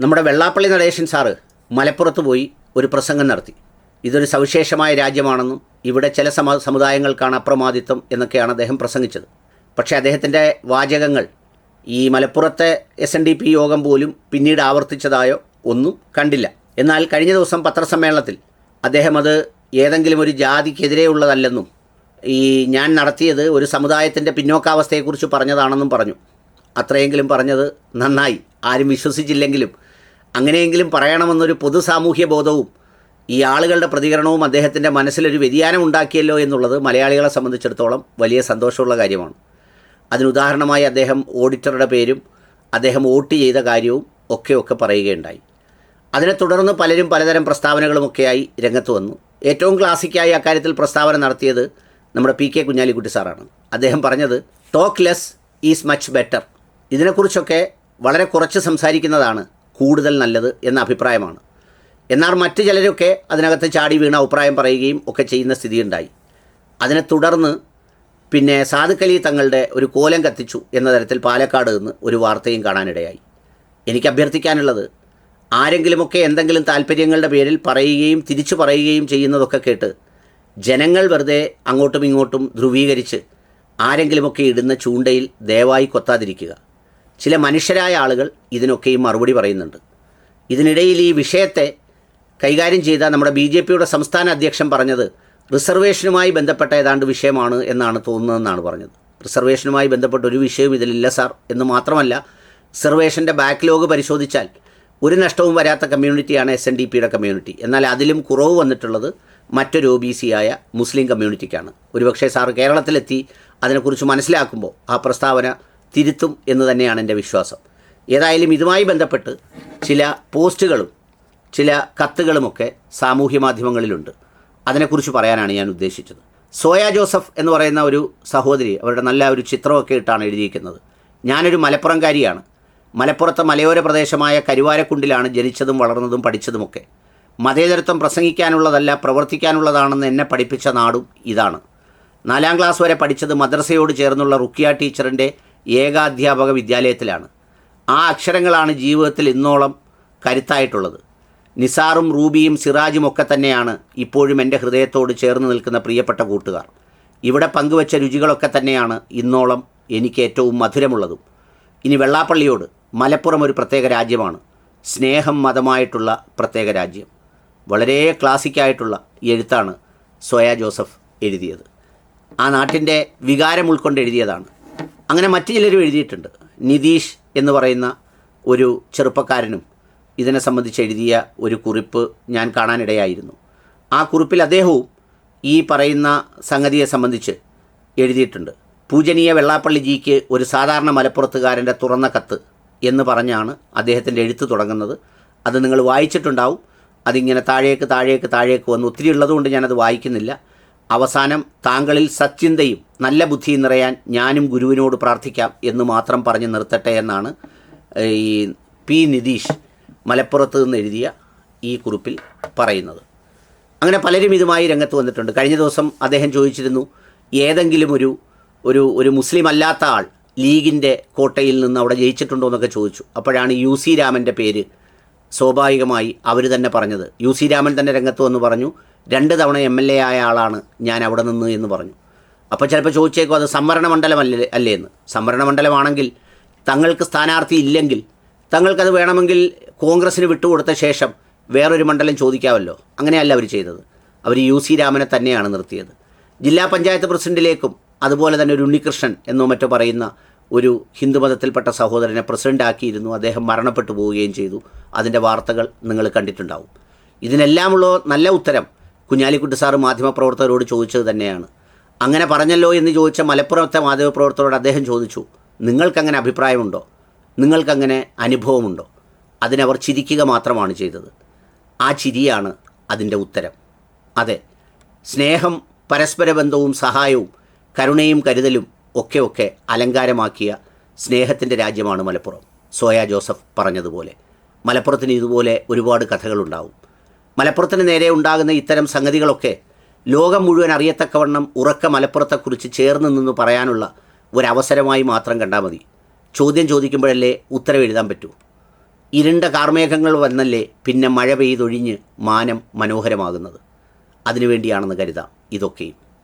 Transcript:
നമ്മുടെ വെള്ളാപ്പള്ളി നടേശൻ സാറ് മലപ്പുറത്ത് പോയി ഒരു പ്രസംഗം നടത്തി. ഇതൊരു സവിശേഷമായ രാജ്യമാണെന്നും ഇവിടെ ചില സമ സമുദായങ്ങൾക്കാണ് അപ്രമാദിത്വം എന്നൊക്കെയാണ് അദ്ദേഹം പ്രസംഗിച്ചത്. പക്ഷേ അദ്ദേഹത്തിന്റെ വാചകങ്ങൾ ഈ മലപ്പുറത്തെ എസ് എൻ ഡി പി യോഗം പോലും പിന്നീട് ആവർത്തിച്ചതായോ ഒന്നും കണ്ടില്ല. എന്നാൽ കഴിഞ്ഞ ദിവസം പത്രസമ്മേളനത്തിൽ അദ്ദേഹം അത് ഏതെങ്കിലും ഒരു ജാതിക്കെതിരെയുള്ളതല്ലെന്നും ഈ ഞാൻ നടത്തിയത് ഒരു സമുദായത്തിന്റെ പിന്നോക്കാവസ്ഥയെക്കുറിച്ച് പറഞ്ഞതാണെന്നും പറഞ്ഞു. അത്രയെങ്കിലും പറഞ്ഞത് നന്നായി. ആരും വിശ്വസിച്ചില്ലെങ്കിലും അങ്ങനെയെങ്കിലും പറയണമെന്നൊരു പൊതു സാമൂഹ്യ ബോധവും ഈ ആളുകളുടെ പ്രതികരണവും അദ്ദേഹത്തിന്റെ മനസ്സിലൊരു വ്യതിയാനം ഉണ്ടാക്കിയല്ലോ എന്നുള്ളത് മലയാളികളെ സംബന്ധിച്ചിടത്തോളം വലിയ സന്തോഷമുള്ള കാര്യമാണ്. അതിനുദാഹരണമായി അദ്ദേഹം ഓഡിറ്ററുടെ പേരും അദ്ദേഹം വോട്ട് ചെയ്ത കാര്യവും ഒക്കെ ഒക്കെ പറയുകയുണ്ടായി. അതിനെ തുടർന്ന് പലരും പലതരം പ്രസ്താവനകളുമൊക്കെയായി രംഗത്ത് വന്നു. ഏറ്റവും ക്ലാസിക്കായി അക്കാര്യത്തിൽ പ്രസ്താവന നടത്തിയത് നമ്മുടെ പി കെ കുഞ്ഞാലിക്കുട്ടി സാറാണ്. അദ്ദേഹം പറഞ്ഞത് talk less is much better ഇതിനെക്കുറിച്ചൊക്കെ വളരെ കുറച്ച് സംസാരിക്കുന്നതാണ് കൂടുതൽ നല്ലത് എന്ന അഭിപ്രായമാണ്. എന്നാൽ മറ്റു ചിലരൊക്കെ അതിനകത്ത് ചാടി വീണ അഭിപ്രായം പറയുകയും ഒക്കെ ചെയ്യുന്ന സ്ഥിതിയുണ്ടായി. അതിനെ തുടർന്ന് പിന്നെ സാധുക്കലി തങ്ങളുടെ ഒരു കോലം കത്തിച്ചു എന്ന തരത്തിൽ പാലക്കാട് നിന്ന് ഒരു വാർത്തയും കാണാനിടയായി. എനിക്ക് അഭ്യർത്ഥിക്കാനുള്ളത് ആരെങ്കിലുമൊക്കെ എന്തെങ്കിലും താല്പര്യങ്ങളുടെ പേരിൽ പറയുകയും തിരിച്ചു പറയുകയും ചെയ്യുന്നതൊക്കെ കേട്ട് ജനങ്ങൾ വെറുതെ അങ്ങോട്ടും ഇങ്ങോട്ടും ധ്രുവീകരിച്ച് ആരെങ്കിലുമൊക്കെ ഇടുന്ന ചൂണ്ടയിൽ ദയവായി കൊത്താതിരിക്കുക. ചില മനുഷ്യരായ ആളുകൾ ഇതിനൊക്കെയും മറുപടി പറയുന്നുണ്ട്. ഇതിനിടയിൽ ഈ വിഷയത്തെ കൈകാര്യം ചെയ്ത നമ്മുടെ ബി ജെ പിയുടെ സംസ്ഥാന അധ്യക്ഷൻ പറഞ്ഞത് റിസർവേഷനുമായി ബന്ധപ്പെട്ട ഏതാണ്ട് വിഷയമാണ് എന്നാണ് തോന്നുന്നതെന്നാണ് പറഞ്ഞത്. റിസർവേഷനുമായി ബന്ധപ്പെട്ട ഒരു വിഷയവും ഇതിലില്ല സാർ എന്ന് മാത്രമല്ല റിസർവേഷന്റെ ബാക്ക്ലോഗ് പരിശോധിച്ചാൽ ഒരു നഷ്ടവും വരാത്ത കമ്മ്യൂണിറ്റിയാണ് എസ് എൻ ഡി പിയുടെ കമ്മ്യൂണിറ്റി. എന്നാൽ അതിലും കുറവ് വന്നിട്ടുള്ളത് മറ്റൊരു ഒ ബി സി ആയ മുസ്ലിം കമ്മ്യൂണിറ്റിക്കാണ്. ഒരുപക്ഷെ സാർ കേരളത്തിലെത്തി അതിനെക്കുറിച്ച് മനസ്സിലാക്കുമ്പോൾ ആ പ്രസ്താവന തിരുത്തും എന്ന് തന്നെയാണ് എന്റെ വിശ്വാസം. ഏതായാലും ഇതുമായി ബന്ധപ്പെട്ട് ചില പോസ്റ്റുകളും ചില കത്തുകളുമൊക്കെ സാമൂഹ്യ മാധ്യമങ്ങളിലുണ്ട്. അതിനെക്കുറിച്ച് പറയാനാണ് ഞാൻ ഉദ്ദേശിച്ചത്. സോയാ ജോസഫ് എന്ന് പറയുന്ന ഒരു സഹോദരി അവരുടെ നല്ല ഒരു ചിത്രമൊക്കെ ഇട്ടാണ് എഴുതിയിരിക്കുന്നത്. ഞാനൊരു മലപ്പുറംകാരിയാണ്. മലപ്പുറത്തെ മലയോര പ്രദേശമായ കരുവാരക്കുണ്ടിലാണ് ജനിച്ചതും വളർന്നതും പഠിച്ചതുമൊക്കെ. മതേതരത്വം പ്രസംഗിക്കാനുള്ളതല്ല പ്രവർത്തിക്കാനുള്ളതാണെന്ന് എന്നെ പഠിപ്പിച്ച നാടും ഇതാണ്. നാലാം ക്ലാസ് വരെ പഠിച്ചത് മദ്രസയോട് ചേർന്നുള്ള റുക്കിയ ടീച്ചറിന്റെ ഏകാധ്യാപക വിദ്യാലയത്തിലാണ്. ആ അക്ഷരങ്ങളാണ് ജീവിതത്തിൽ ഇന്നോളം കരുത്തായിട്ടുള്ളത്. നിസാറും റൂബിയും സിറാജും ഒക്കെ തന്നെയാണ് ഇപ്പോഴും എന്റെ ഹൃദയത്തോട് ചേർന്ന് നിൽക്കുന്ന പ്രിയപ്പെട്ട കൂട്ടുകാർ. ഇവിടെ പങ്കുവച്ച രുചികളൊക്കെ തന്നെയാണ് ഇന്നോളം എനിക്ക് ഏറ്റവും മധുരമുള്ളതും. ഇനി വെള്ളാപ്പള്ളിയോട് മലപ്പുറം ഒരു പ്രത്യേക രാജ്യമാണ്. സ്നേഹം മതമായിട്ടുള്ള പ്രത്യേക രാജ്യം. വളരെ ക്ലാസിക്കായിട്ടുള്ള എഴുത്താണ് സോയ ജോസഫ് എഴുതിയത്. ആ നാട്ടിന്റെ വികാരം ഉൾക്കൊണ്ട് എഴുതിയതാണ്. അങ്ങനെ മറ്റു ചിലരും എഴുതിയിട്ടുണ്ട്. നിതീഷ് എന്ന് പറയുന്ന ഒരു ചെറുപ്പക്കാരനും ഇതിനെ സംബന്ധിച്ച് എഴുതിയ ഒരു കുറിപ്പ് ഞാൻ കാണാനിടയായിരുന്നു. ആ കുറിപ്പിൽ അദ്ദേഹവും ഈ പറയുന്ന സംഗതിയെ സംബന്ധിച്ച് എഴുതിയിട്ടുണ്ട്. പൂജനീയ വെള്ളാപ്പള്ളി ജിക്ക് ഒരു സാധാരണ മലപ്പുറത്തുകാരന്റെ തുറന്ന കത്ത് എന്ന് പറഞ്ഞാണ് അദ്ദേഹത്തിന്റെ എഴുത്ത് തുടങ്ങുന്നത്. അത് നിങ്ങൾ വായിച്ചിട്ടുണ്ടാവും. അതിങ്ങനെ താഴേക്ക് താഴേക്ക് താഴേക്ക് വന്ന് ഒത്തിരി ഉള്ളതുകൊണ്ട് ഞാനത് വായിക്കുന്നില്ല. അവസാനം താങ്കളിൽ സച്ചിന്തയും നല്ല ബുദ്ധി നിറയാൻ ഞാനും ഗുരുവിനോട് പ്രാർത്ഥിക്കാം എന്ന് മാത്രം പറഞ്ഞ് നിർത്തട്ടെ എന്നാണ് ഈ പി നിതീഷ് മലപ്പുറത്ത് നിന്ന് എഴുതിയ ഈ കുറിപ്പിൽ പറയുന്നത്. അങ്ങനെ പലരും ഇതുമായി രംഗത്ത് വന്നിട്ടുണ്ട്. കഴിഞ്ഞ ദിവസം അദ്ദേഹം ചോദിച്ചിരുന്നു ഏതെങ്കിലും ഒരു ഒരു ഒരു മുസ്ലിം അല്ലാത്ത ആൾ ലീഗിന്റെ കോട്ടയിൽ നിന്ന് അവിടെ ജയിച്ചിട്ടുണ്ടോ എന്നൊക്കെ ചോദിച്ചു. അപ്പോഴാണ് യു സി രാമന്റെ പേര് സ്വാഭാവികമായി അവർ തന്നെ പറഞ്ഞത്. യു സി രാമൻ തന്നെ രംഗത്ത് വന്ന് പറഞ്ഞു രണ്ട് തവണ എം എൽ എ ആയ ആളാണ് ഞാൻ അവിടെ നിന്ന് എന്ന് പറഞ്ഞു. അപ്പോൾ ചിലപ്പോൾ ചോദിച്ചേക്കും അത് സംവരണ മണ്ഡലമല്ലേ അല്ലേ എന്ന്. സംവരണ മണ്ഡലമാണെങ്കിൽ തങ്ങൾക്ക് സ്ഥാനാർത്ഥി ഇല്ലെങ്കിൽ തങ്ങൾക്കത് വേണമെങ്കിൽ കോൺഗ്രസ്സിന് വിട്ടുകൊടുത്ത ശേഷം വേറൊരു മണ്ഡലം ചോദിക്കാമല്ലോ അങ്ങനെയല്ല അവർ ചെയ്തത്. അവർ യു സി രാമനെ തന്നെയാണ് നിർത്തിയത്. ജില്ലാ പഞ്ചായത്ത് പ്രസിഡന്റിലേക്കും അതുപോലെ തന്നെ ഒരു ഉണ്ണികൃഷ്ണൻ എന്നോ മറ്റോ പറയുന്ന ഒരു ഹിന്ദുമതത്തിൽപ്പെട്ട സഹോദരനെ പ്രസിഡന്റാക്കിയിരുന്നു അദ്ദേഹം മരണപ്പെട്ടു പോവുകയും ചെയ്തു. അതിന്റെ വാർത്തകൾ നിങ്ങൾ കണ്ടിട്ടുണ്ടാവും. ഇതിനെല്ലാമുള്ള നല്ല ഉത്തരം കുഞ്ഞാലിക്കുട്ടി സാറ് മാധ്യമപ്രവർത്തകരോട് ചോദിച്ചത് തന്നെയാണ്. അങ്ങനെ പറഞ്ഞല്ലോ എന്ന് ചോദിച്ച മലപ്പുറത്തെ മാധ്യമപ്രവർത്തകരോട് അദ്ദേഹം ചോദിച്ചു നിങ്ങൾക്കങ്ങനെ അഭിപ്രായമുണ്ടോ? നിങ്ങൾക്കങ്ങനെ അനുഭവമുണ്ടോ? അതിനവർ ചിരിക്കുക മാത്രമാണ് ചെയ്തത്. ആ ചിരിയാണ് അതിന്റെ ഉത്തരം. അതെ സ്നേഹം പരസ്പര ബന്ധവും സഹായവും കരുണയും കരുതലും ഒക്കെ ഒക്കെ അലങ്കാരമാക്കിയ സ്നേഹത്തിന്റെ രാജ്യമാണ് മലപ്പുറം. സോയാ ജോസഫ് പറഞ്ഞതുപോലെ. മലപ്പുറത്തിന് ഇതുപോലെ ഒരുപാട് കഥകളുണ്ടാവും. മലപ്പുറത്തിന് നേരെ ഉണ്ടാകുന്ന ഇത്തരം സംഗതികളൊക്കെ ലോകം മുഴുവൻ അറിയത്തക്കവണ്ണം ഉറക്ക മലപ്പുറത്തെക്കുറിച്ച് ചേർന്ന് നിന്ന് പറയാനുള്ള ഒരവസരമായി മാത്രം കണ്ടാൽ മതി. ചോദ്യം ചോദിക്കുമ്പോഴല്ലേ ഉത്തരം എഴുതാൻ പറ്റൂ. ഇരുണ്ട കാർമേഘങ്ങൾ വന്നല്ലേ പിന്നെ മഴ പെയ്തൊഴിഞ്ഞ് മാനം മനോഹരമാകുന്നത്. അതിനുവേണ്ടിയാണെന്ന് കരുതാം. ഇതൊക്കെയും.